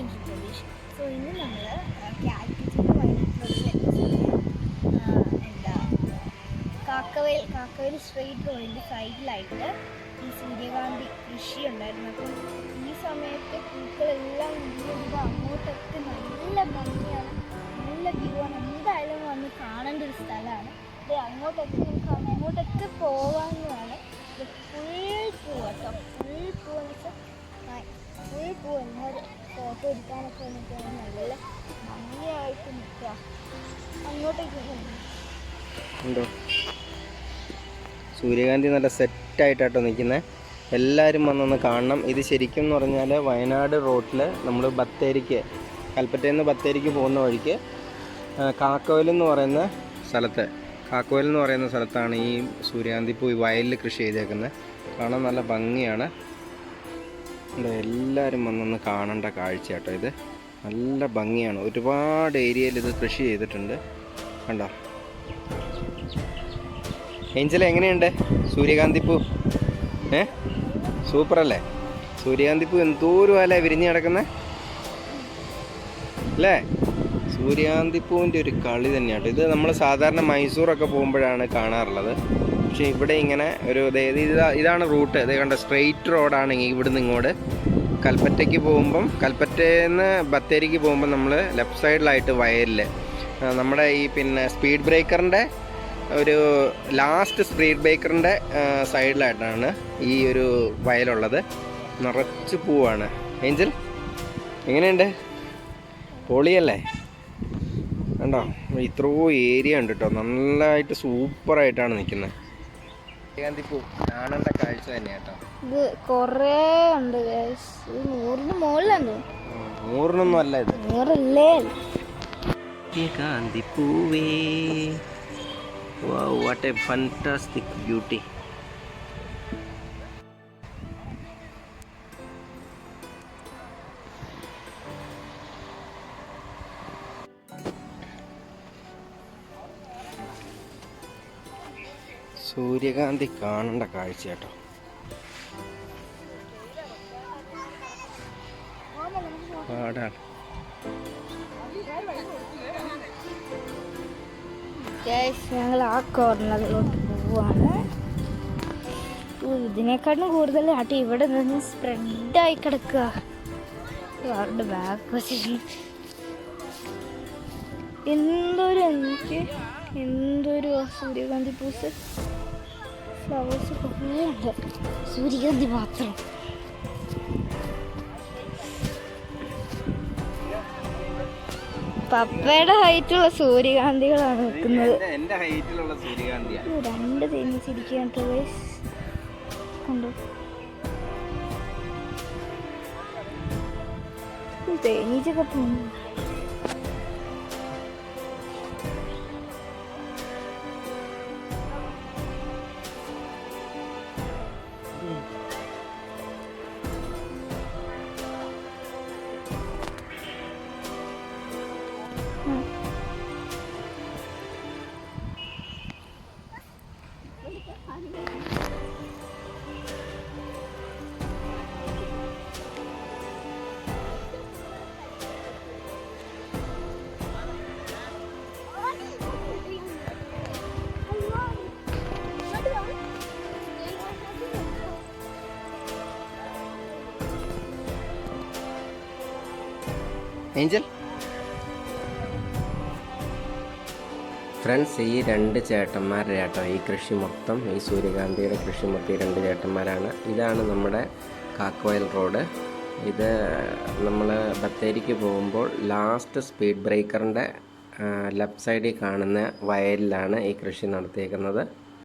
Angel Pradesh so ഇന്ന് നമ്മൾ കാലിക്കറ്റിന് വയനാട്ടിലുള്ള എന്താ കാക്കവയൽ കാക്കവയൽ സ്ട്രെയിറ്റ് റോഡിന്റെ സൈഡിലായിട്ട് ഈ സൂര്യകാന്തി കൃഷി ഉണ്ടായിരുന്നു. അപ്പം ഈ സമയത്ത് പൂക്കളെല്ലാം വീഴുമ്പോൾ അങ്ങോട്ടൊക്കെ നല്ല ഭംഗിയാണ് നല്ല വ്യൂ ആണ്. എന്തായാലും വന്ന് കാണേണ്ട ഒരു സ്ഥലമാണ്. ഇത് അങ്ങോട്ടൊക്കെ സൂര്യകാന്തി നല്ല സെറ്റായിട്ടാട്ടോ നിൽക്കുന്നത് എല്ലാവരും വന്നൊന്ന് കാണണം. ഇത് ശരിക്കും എന്ന് പറഞ്ഞാൽ വയനാട് റോട്ടിൽ നമ്മൾ ബത്തേരിക്ക് കൽപ്പറ്റയിൽ നിന്ന് ബത്തേരിക്ക് പോകുന്ന വഴിക്ക് ആ, കാക്കവയൽ എന്ന് പറയുന്ന സ്ഥലത്ത് കാക്കവയൽ എന്ന് പറയുന്ന സ്ഥലത്താണ് ഈ സൂര്യകാന്തി പോയി വയലിൽ കൃഷി ചെയ്തേക്കുന്നത് കാണാൻ നല്ല ഭംഗിയാണ്. എല്ലാവരും വന്നൊന്ന് കാണേണ്ട കാഴ്ച കേട്ടോ ഇത്. നല്ല ഭംഗിയാണ്. ഒരുപാട് ഏരിയയിൽ ഇത് കൃഷി ചെയ്തിട്ടുണ്ട്. കണ്ടോ? ഏഞ്ചൽ എങ്ങനെയുണ്ട്? സൂര്യകാന്തി പൂ ഏ? സൂപ്പറല്ലേ? സൂര്യകാന്തി പൂ എന്തോരം അല്ലേ വിരിഞ്ഞ് കിടക്കുന്നത് അല്ലേ? സൂര്യകാന്തി പൂവിന്റെ ഒരു കളി തന്നെയാണ് ഇത് നമ്മൾ സാധാരണ മൈസൂറൊക്കെ പോകുമ്പോഴാണ് കാണാറുള്ളത്. പക്ഷേ ഇവിടെ ഇങ്ങനെ ഒരു അതായത് ഇത് ഇതാ ഇതാണ് റൂട്ട്. ഇത് കണ്ട സ്ട്രെയിറ്റ് റോഡാണ് ഇവിടുന്ന് ഇങ്ങോട്ട്. കൽപ്പറ്റയ്ക്ക് പോകുമ്പം കൽപ്പറ്റയിൽ നിന്ന് ബത്തേരിക്ക് പോകുമ്പം നമ്മൾ ലെഫ്റ്റ് സൈഡിലായിട്ട് വയലിൽ നമ്മുടെ ഈ പിന്നെ സ്പീഡ് ബ്രേക്കറിന്റെ ഒരു ലാസ്റ്റ് സ്പീഡ് ബ്രേക്കറിന്റെ സൈഡിലായിട്ടാണ് ഈ ഒരു വയലുള്ളത്. നിറച്ച് പൂവാണ്. ഏഞ്ചൽ എങ്ങനെയുണ്ട്? പൊളിയല്ലേ? കണ്ടോ? ഇത്രയോ ഏരിയ ഉണ്ട് കേട്ടോ നല്ലതായിട്ട് സൂപ്പറായിട്ടാണ് നിൽക്കുന്നത്. സൂര്യകാന്തി പൂ കാണേണ്ട കാഴ്ച തന്നെ കേട്ടോ ഇത് കുറേ ഉണ്ട്. നൂറിന് മുകളിലാണ് നൂറിനൊന്നും അല്ല ഇത്. നൂറല്ലേ? സൂര്യകാന്തി പൂവേ വാട്ട് എ ഫണ്ടാസ്റ്റിക് ബ്യൂട്ടി സൂര്യകാന്തി കാണേണ്ട കാഴ്ച കേട്ടോ. പാടാണ്. ഞങ്ങൾ ആ കോർണറിലോട്ട് പോവാണ്. ഇതിനേക്കാളും കൂടുതൽ ആട്ടി ഇവിടെ നിന്ന് സ്പ്രെഡായി കിടക്കുക. അവരുടെ ബാക്ക് പൊസിഷൻ എന്തൊരു എനിക്ക് എന്തൊരു സൂര്യകാന്തി പൂസ്. ഫ്ലവേഴ്സ് കുറേ ഉണ്ട്. സൂര്യകാന്തി മാത്രം. പപ്പയുടെ ഹൈറ്റുള്ള സൂര്യകാന്തികളാണ് നിൽക്കുന്നത്. എന്റെ- ഹൈറ്റിലുള്ള രണ്ട് തേനീച്ചിരിക്കുകയാണ്. കണ്ടോ തേനീച്ചൊക്കെ പോകുന്നു ഏഞ്ചൽ? ഫ്രണ്ട്സ് ഈ രണ്ട് ചേട്ടന്മാരുടെ ചേട്ടം ഈ കൃഷി മൊത്തം ഈ സൂര്യകാന്തിയുടെ കൃഷി മൊത്തം ഈ രണ്ട് ചേട്ടന്മാരാണ്. ഇതാണ് നമ്മുടെ കാക്കവയൽ റോഡ്. ഇത് നമ്മൾ ബത്തേരിക്ക് പോകുമ്പോൾ ലാസ്റ്റ് സ്പീഡ് ബ്രേക്കറിന്റെ ലെഫ്റ്റ് സൈഡിൽ കാണുന്ന വയലിലാണ് ഈ കൃഷി നടത്തിയേക്കുന്നത്.